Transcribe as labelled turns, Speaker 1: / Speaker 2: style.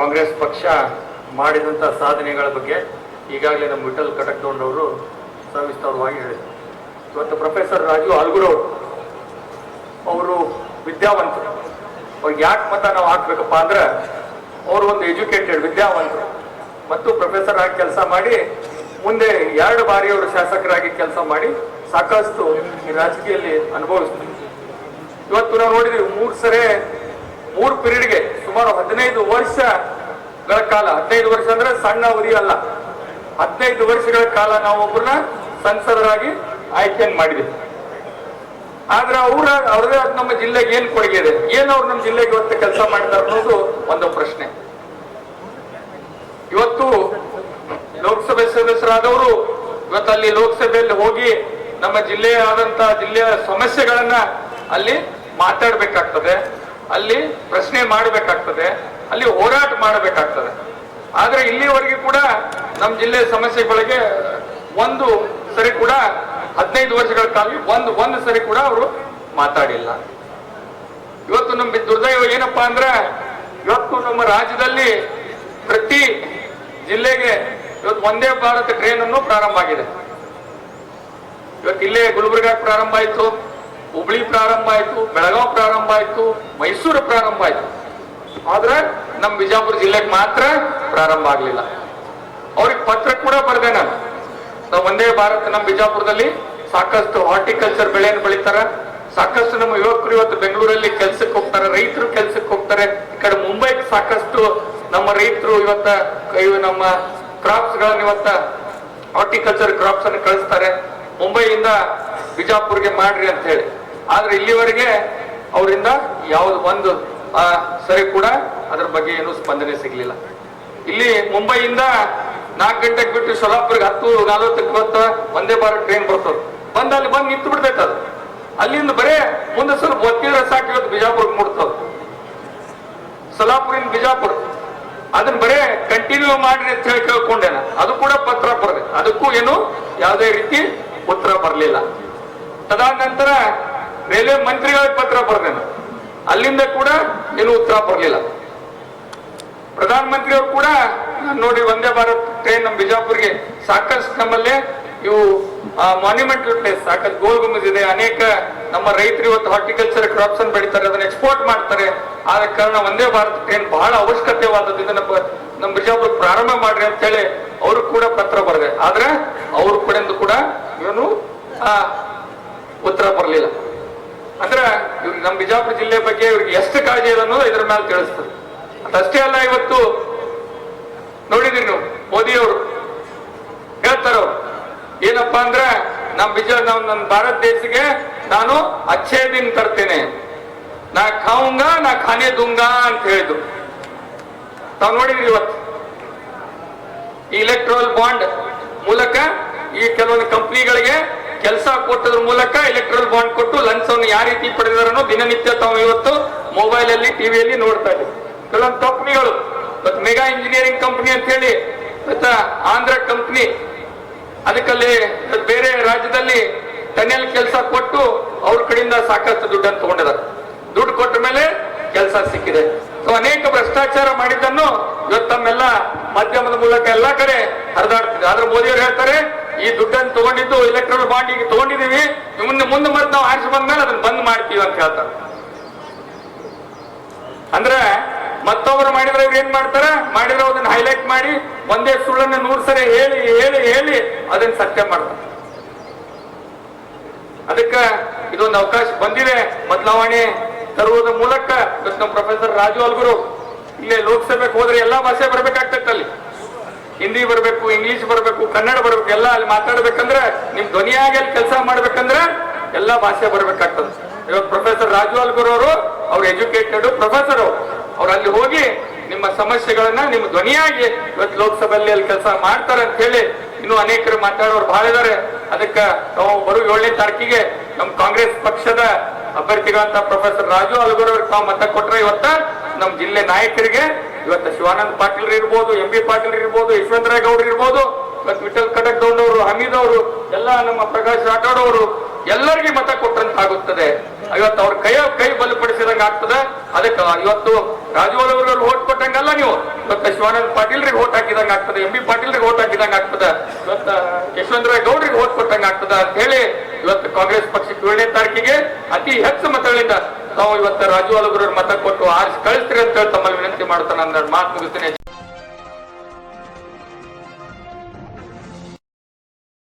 Speaker 1: ಕಾಂಗ್ರೆಸ್ ಪಕ್ಷ ಮಾಡಿದಂಥ ಸಾಧನೆಗಳ ಬಗ್ಗೆ ಈಗಾಗಲೇ ನಮ್ಮ ವಿಠಲ್ ಕಟಕ್ದೊಂಡವರು ಸವಿಸ್ತಾರವಾಗಿ ಹೇಳಿದರು. ಇವತ್ತು ಪ್ರೊಫೆಸರ್ ರಾಜು ಆಲ್ಗುರವ್ರು ಅವರು ವಿದ್ಯಾವಂತರು. ಅವ್ರಿಗೆ ಯಾಕೆ ಮತ ನಾವು ಹಾಕ್ಬೇಕಪ್ಪ ಅಂದ್ರೆ, ಅವರು ಒಂದು ಎಜುಕೇಟೆಡ್ ವಿದ್ಯಾವಂತರು. ಮತ್ತು ಪ್ರೊಫೆಸರ್ ಆಗಿ ಕೆಲಸ ಮಾಡಿ, ಮುಂದೆ ಎರಡು ಬಾರಿ ಅವರು ಶಾಸಕರಾಗಿ ಕೆಲಸ ಮಾಡಿ ಸಾಕಷ್ಟು ಈ ರಾಜಕೀಯದಲ್ಲಿ ಅನುಭವಿಸ್ತೀವಿ ಇವತ್ತು ನಾವು ನೋಡಿದ್ವಿ ಮೂರು ಸರಿ, ಮೂರು ಪೀರಿಯಡ್ಗೆ ಸುಮಾರು ಹದಿನೈದು ವರ್ಷಗಳ ಕಾಲ, ಹದಿನೈದು ವರ್ಷ ಅಂದ್ರೆ ಸಣ್ಣ ಅವಧಿ ಅಲ್ಲ. ಹದಿನೈದು ವರ್ಷಗಳ ಕಾಲ ನಾವು ಒಬ್ಬರನ್ನ ಸಂಸದರಾಗಿ ಆಯ್ಕೆಯನ್ನು ಮಾಡಿದ್ವಿ. ಆದ್ರೆ ಅವ್ರ, ಅವ್ರದೇ ನಮ್ಮ ಜಿಲ್ಲೆಗೆ ಏನ್ ಕೊಡುಗೆ ಇದೆ? ಏನು ಅವ್ರು ನಮ್ಮ ಜಿಲ್ಲೆಗೆ ಇವತ್ತು ಕೆಲಸ ಮಾಡಿದಾರೆ ಅನ್ನೋದು ಒಂದು ಪ್ರಶ್ನೆ. ಇವತ್ತು ಲೋಕಸಭೆ ಸದಸ್ಯರಾದವರು ಇವತ್ತು ಅಲ್ಲಿ ಲೋಕಸಭೆಯಲ್ಲಿ ಹೋಗಿ ನಮ್ಮ ಜಿಲ್ಲೆಯ ಆದಂತ ಜಿಲ್ಲೆಯ ಸಮಸ್ಯೆಗಳನ್ನ ಅಲ್ಲಿ ಮಾತಾಡ್ಬೇಕಾಗ್ತದೆ. ಅಲ್ಲಿ ಪ್ರಶ್ನೆ ಮಾಡಬೇಕಾಗ್ತದೆ, ಅಲ್ಲಿ ಹೋರಾಟ ಮಾಡಬೇಕಾಗ್ತದೆ. ಆದ್ರೆ ಇಲ್ಲಿವರೆಗೆ ಕೂಡ ನಮ್ಮ ಜಿಲ್ಲೆಯ ಸಮಸ್ಯೆಗಳಿಗೆ ಒಂದು ಸರಿ ಕೂಡ ಹದಿನೈದು ವರ್ಷಗಳ ಕಾಲ ಒಂದು ಒಂದು ಸರಿ ಕೂಡ ಅವರು ಮಾತಾಡಿಲ್ಲ. ಇವತ್ತು ನಮ್ಮ ದುರ್ದೈವ ಏನಪ್ಪಾ ಅಂದ್ರೆ, ಇವತ್ತು ನಮ್ಮ ರಾಜ್ಯದಲ್ಲಿ ಪ್ರತಿ ಜಿಲ್ಲೆಗೆ ಇವತ್ತು ಒಂದೇ ಭಾರತ ಟ್ರೈನ್ ಅನ್ನು ಪ್ರಾರಂಭ ಆಗಿದೆ. ಇವತ್ತು ಇಲ್ಲೇ ಗುಲ್ಬರ್ಗ ಪ್ರಾರಂಭ ಆಯ್ತು. ಹುಬ್ಳಿ ಪ್ರಾರಂಭ ಆಯ್ತು, ಬೆಳಗಾವ್ ಪ್ರಾರಂಭ ಆಯ್ತು, ಮೈಸೂರು ಪ್ರಾರಂಭ ಆಯ್ತು. ಆದ್ರೆ ನಮ್ಮ ಬಿಜಾಪುರ ಜಿಲ್ಲೆಗೆ ಮಾತ್ರ ಪ್ರಾರಂಭ ಆಗ್ಲಿಲ್ಲ. ಅವ್ರಿಗೆ ಪತ್ರ ಕೂಡ ಬರ್ದೆ ನಾನು. ನಾವು ಒಂದೇ ಭಾರತ ನಮ್ಮ ಬಿಜಾಪುರದಲ್ಲಿ ಸಾಕಷ್ಟು ಹಾರ್ಟಿಕಲ್ಚರ್ ಬೆಳೆಯನ್ನು ಬೆಳಿತಾರ. ಸಾಕಷ್ಟು ನಮ್ಮ ಯುವಕರು ಇವತ್ತು ಬೆಂಗಳೂರಲ್ಲಿ ಕೆಲ್ಸಕ್ಕೆ ಹೋಗ್ತಾರೆ, ರೈತರು ಕೆಲ್ಸಕ್ಕೆ ಹೋಗ್ತಾರೆ. ಈ ಕಡೆ ಮುಂಬೈಗೆ ಸಾಕಷ್ಟು ನಮ್ಮ ರೈತರು ಇವತ್ತ ಇವು ನಮ್ಮ ಕ್ರಾಪ್ಸ್ ಗಳನ್ನ ಇವತ್ತ ಹಾರ್ಟಿಕಲ್ಚರ್ ಕ್ರಾಪ್ಸ್ ಅನ್ನು ಕಳಿಸ್ತಾರೆ. ಮುಂಬೈಯಿಂದ ಬಿಜಾಪುರ್ಗೆ ಮಾಡ್ರಿ ಅಂತ ಹೇಳಿ. ಆದ್ರೆ ಇಲ್ಲಿವರೆಗೆ ಅವರಿಂದ ಯಾವ್ದು ಒಂದು ಆ, ಸರಿ ಕೂಡ ಅದ್ರ ಬಗ್ಗೆ ಏನು ಸ್ಪಂದನೆ ಸಿಗ್ಲಿಲ್ಲ. ಇಲ್ಲಿ ಮುಂಬೈಯಿಂದ ನಾಲ್ಕು ಗಂಟೆಗೆ ಬಿಟ್ಟು ಸೊಲಾಪುರ್ಗೆ ಹತ್ತು ನಲ್ವತ್ತಕ್ಕೆ ಬತ್ತ ಒಂದೇ ಭಾರತ್ ಟ್ರೈನ್ ಬರ್ತದ. ಬಂದ ಅಲ್ಲಿ ಬಂದು ನಿಂತು ಬಿಡ್ತೈತೆ ಅದು. ಅಲ್ಲಿಂದ ಬರೇ ಮುಂದೆ ಸ್ವಲ್ಪ ಒತ್ತಿದ್ರೆ ಸಾಕು ಇವತ್ತು ಬಿಜಾಪುರ್ಗೆ ಮುಡ್ತದೆ ಸೊಲಾಪುರಿಂದ ಬಿಜಾಪುರ. ಅದನ್ನ ಬರೇ ಕಂಟಿನ್ಯೂ ಮಾಡಿ ಅಂತ ಹೇಳಿ ಕೇಳ್ಕೊಂಡೇನ. ಅದು ಕೂಡ ಪತ್ರ ಬರದೆ ಅದಕ್ಕೂ ಏನು ಯಾವುದೇ ರೀತಿ ಉತ್ತರ ಬರಲಿಲ್ಲ. ತದಾದ ನಂತರ ರೈಲ್ವೆ ಮಂತ್ರಿಗಳಿಗೆ ಪತ್ರ ಬರೆದೇನು. ಅಲ್ಲಿಂದ ಕೂಡ ಏನು ಉತ್ತರ ಬರಲಿಲ್ಲ. ಪ್ರಧಾನ ಅವರು ಕೂಡ ನೋಡಿ ವಂದೇ ಭಾರತ್ ಟ್ರೈನ್ ನಮ್ಮ ಬಿಜಾಪುರ್ಗೆ ಸಾಕಷ್ಟು ನಮ್ಮಲ್ಲಿ ಇವು ಮಾನ್ಯುಮೆಂಟ್ ಪ್ಲೇಸ್ ಸಾಕಷ್ಟು ಗೋಲ್ ಇದೆ. ಅನೇಕ ನಮ್ಮ ರೈತರು ಇವತ್ತು ಹಾರ್ಟಿಕಲ್ಚರ್ ಕ್ರಾಪ್ಸ್ ಅನ್ನು ಬೆಳಿತಾರೆ, ಅದನ್ನ ಎಕ್ಸ್ಪೋರ್ಟ್ ಮಾಡ್ತಾರೆ. ಆದ ಕಾರಣ ಒಂದೇ ಭಾರತ್ ಟ್ರೈನ್ ಬಹಳ ಅವಶ್ಯಕತೆವಾದದ್ದು ಇದನ್ನ ನಮ್ಮ ಬಿಜಾಪುರ್ ಪ್ರಾರಂಭ ಮಾಡ್ರಿ ಅಂತ ಹೇಳಿ ಅವರು ಕೂಡ ಪತ್ರ ಬರೆದೆ. ಆದ್ರೆ ಅವ್ರ ಕಡೆಯಿಂದ ಕೂಡ ಇವನು ಉತ್ತರ ಬರಲಿಲ್ಲ. ಅಂದ್ರೆ ನಮ್ ನಮ್ಮ ಬಿಜಾಪುರ ಜಿಲ್ಲೆ ಬಗ್ಗೆ ಇವ್ರಿಗೆ ಎಷ್ಟು ಕಾಳಜಿ ಇದೆ ಅನ್ನೋದು ಇದ್ರ ಮೇಲೆ ತಿಳಿಸ್ತದೆ. ಅಷ್ಟೇ ಅಲ್ಲ, ಇವತ್ತು ನೋಡಿದ್ರಿ ನೀವು, ಮೋದಿ ಅವರು ಹೇಳ್ತಾರ ಅವ್ರು, ಏನಪ್ಪಾ ಅಂದ್ರೆ ನಮ್ ಬಿಜ ನಾವು ನನ್ನ ಭಾರತ ದೇಶಕ್ಕೆ ನಾನು ಅಚ್ಚೇ ದಿನ ತರ್ತೇನೆ. ನಾ ಖಾವುಂಗ, ನಾ ಖಾನೆ ದುಂಗ ಅಂತ ಹೇಳಿದ್ರು ನಾವು ನೋಡಿದ್ರಿ ಇವತ್ತು? ಈ ಇಲೆಕ್ಟ್ರೋಲ್ ಬಾಂಡ್ ಮೂಲಕ ಈ ಕೆಲವೊಂದು ಕಂಪ್ನಿಗಳಿಗೆ ಕೆಲಸ ಕೊಟ್ಟದ್ರ ಮೂಲಕ ಎಲೆಕ್ಟ್ರಲ್ ಬಾಂಡ್ ಕೊಟ್ಟು ಲಂಚವನ್ನು ಯಾವ ರೀತಿ ಪಡೆದಿದಾರನೋ ದಿನನಿತ್ಯ ತಾವು ಇವತ್ತು ಮೊಬೈಲ್ ಅಲ್ಲಿ ಟಿವಿಯಲ್ಲಿ ನೋಡ್ತಾ ಇದ್ದೀವಿ. ಕೆಲವೊಂದು ಕಂಪ್ನಿಗಳು ಮೆಗಾ ಇಂಜಿನಿಯರಿಂಗ್ ಕಂಪ್ನಿ ಅಂತ ಹೇಳಿ ಇವತ್ತು ಆಂಧ್ರ ಕಂಪ್ನಿ ಅದಕ್ಕಲ್ಲಿ ಬೇರೆ ರಾಜ್ಯದಲ್ಲಿ ಟನೆಲ್ ಕೆಲಸ ಕೊಟ್ಟು ಅವ್ರ ಕಡೆಯಿಂದ ಸಾಕಷ್ಟು ದುಡ್ಡನ್ನು ತಗೊಂಡಿದ್ದಾರೆ. ದುಡ್ಡು ಕೊಟ್ಟ ಮೇಲೆ ಕೆಲಸ ಸಿಕ್ಕಿದೆ. ಸೊ ಅನೇಕ ಭ್ರಷ್ಟಾಚಾರ ಮಾಡಿದ್ದನ್ನು ಇವತ್ತು ತಮ್ಮೆಲ್ಲ ಮಾಧ್ಯಮದ ಮೂಲಕ ಎಲ್ಲಾ ಕಡೆ ಹರಿದಾಡ್ತಿದೆ. ಆದ್ರೆ ಮೋದಿಯವರು ಹೇಳ್ತಾರೆ ಈ ದುಡ್ಡನ್ನು ತಗೊಂಡಿದ್ದು ಇಲೆಕ್ಟ್ರಲ್ ಬಾಂಡಿಗೆ ತಗೊಂಡಿದೀವಿ ಮುಂದೆ ಮುಂದೆ ಮತ್ತೆ ನಾವು ಆರಿಸಿ ಬಂದ್ಮೇಲೆ ಅದನ್ನ ಬಂದ್ ಮಾಡ್ತೀವಿ ಅಂತ ಹೇಳ್ತಾರೆ. ಅಂದ್ರೆ ಮತ್ತೊಬ್ಬರು ಮಾಡಿದ್ರೆ ಇವ್ರು ಏನ್ ಮಾಡ್ತಾರ? ಮಾಡಿದ್ರೆ ಅದನ್ನ ಹೈಲೈಟ್ ಮಾಡಿ ಒಂದೇ ಸುಳ್ಳನ್ನ ನೂರ್ ಸರಿ ಹೇಳಿ ಹೇಳಿ ಹೇಳಿ ಅದನ್ನ ಸತ್ಯ ಮಾಡ್ತಾರೆ. ಅದಕ್ಕ ಇದೊಂದು ಅವಕಾಶ ಬಂದಿದೆ. ಬದಲಾವಣೆ ತರುವುದರ ಮೂಲಕ ನಮ್ಮ ಪ್ರೊಫೆಸರ್ ರಾಜು ಅಲ್ಗುರು, ಇಲ್ಲೇ ಲೋಕಸಭೆಗೆ ಹೋದ್ರೆ ಎಲ್ಲಾ ಭಾಷೆ ಬರ್ಬೇಕಾಗ್ತೈತೆ ಅಲ್ಲಿ. ಹಿಂದಿ ಬರಬೇಕು, ಇಂಗ್ಲಿಷ್ ಬರಬೇಕು, ಕನ್ನಡ ಬರಬೇಕು, ಎಲ್ಲ ಅಲ್ಲಿ ಮಾತಾಡ್ಬೇಕಂದ್ರೆ, ನಿಮ್ ಧ್ವನಿಯಾಗಿ ಅಲ್ಲಿ ಕೆಲಸ ಮಾಡ್ಬೇಕಂದ್ರೆ ಎಲ್ಲಾ ಭಾಷೆ ಬರ್ಬೇಕಾಗ್ತದೆ. ಇವತ್ತು ಪ್ರೊಫೆಸರ್ ರಾಜು ಗುರು ಅವರು, ಅವ್ರು ಎಜುಕೇಟೆಡ್ ಪ್ರೊಫೆಸರ್ ಅವ್ರು. ಅಲ್ಲಿ ಹೋಗಿ ನಿಮ್ಮ ಸಮಸ್ಯೆಗಳನ್ನ ನಿಮ್ಮ ಧ್ವನಿಯಾಗಿ ಇವತ್ತು ಲೋಕಸಭೆಯಲ್ಲಿ ಅಲ್ಲಿ ಕೆಲಸ ಮಾಡ್ತಾರೆ ಅಂತ ಹೇಳಿ ಇನ್ನು ಅನೇಕರು ಮಾತಾಡೋರು ಬಹಳ ಇದಾರೆ. ಅದಕ್ಕ ನಾವು ಬರುವ ಏಳನೇ ತಾರೀಕಿಗೆ ನಮ್ಮ ಕಾಂಗ್ರೆಸ್ ಪಕ್ಷದ ಅಭ್ಯರ್ಥಿಗಳಂತ ಪ್ರೊಫೆಸರ್ ರಾಜು ಅಲ್ಗುರ್ ತಾವು ಮತ ಕೊಟ್ರೆ ಇವತ್ತ ನಮ್ಮ ಜಿಲ್ಲೆ ನಾಯಕರಿಗೆ ಇವತ್ತು ಶಿವಾನಂದ್ ಪಾಟೀಲ್ ಇರ್ಬೋದು, ಎಂ ಬಿ ಪಾಟೀಲ್ ಇರ್ಬೋದು, ಯಶವಂತರಾಯ ಗೌಡ್ರು ಇರ್ಬೋದು, ಇವತ್ತು ವಿಠಲ್ ಕಟಕ್ ಅವರು ಹಮೀದ್ ಅವರು, ಎಲ್ಲ ನಮ್ಮ ಪ್ರಕಾಶ್ ರಾಠೋಡ್ ಅವರು ಎಲ್ಲರಿಗೂ ಮತ ಕೊಟ್ಟಂತಾಗುತ್ತದೆ ಇವತ್ತು ಅವ್ರ ಕೈ ಕೈ ಬಲಪಡಿಸಿದಂಗೆ ಆಗ್ತದೆ. ಅದಕ್ಕೆ ಇವತ್ತು ರಾಜವಾಲ್ ಅವರು ಓಟ್ ಕೊಟ್ಟಂಗಲ್ಲ ನೀವು. ಇವತ್ತು ಶಿವಾನಂದ ಪಾಟೀಲ್ರಿಗೆ ಓಟ್ ಹಾಕಿದಂಗೆ ಆಗ್ತದೆ, ಎಂ ಬಿ ಪಾಟೀಲ್ರಿಗೆ ಓಟ್ ಹಾಕಿದಂಗೆ ಆಗ್ತದೆ. ಇವತ್ತು ಯಶವಂತರಾಯ ಗೌಡ್ರಿಗೆ ಓಟ್ ಕೊಟ್ಟಂಗೆ ಆಗ್ತದೆ ಅಂತ ಹೇಳಿ ಇವತ್ತು ಕಾಂಗ್ರೆಸ್ ಪಕ್ಷಕ್ಕೆ ಏಳನೇ ತಾರೀಕಿಗೆ ಅತಿ ಹೆಚ್ಚು ಮತಗಳಿಂದ ತಾವು ಇವತ್ತು ರಾಜು ಅಲಗುರವ್ರ ಮತ ಕೊಟ್ಟು ಆರಿಸಿ ಕಳಿಸ್ತೀರಿ ಅಂತ ಹೇಳಿ ತಮ್ಮಲ್ಲಿ ವಿನಂತಿ ಮಾಡ್ತಾನೆ ಅಂದ್ರೆ ಮಾತು ಮುಗಿಸ್ತೀನಿ.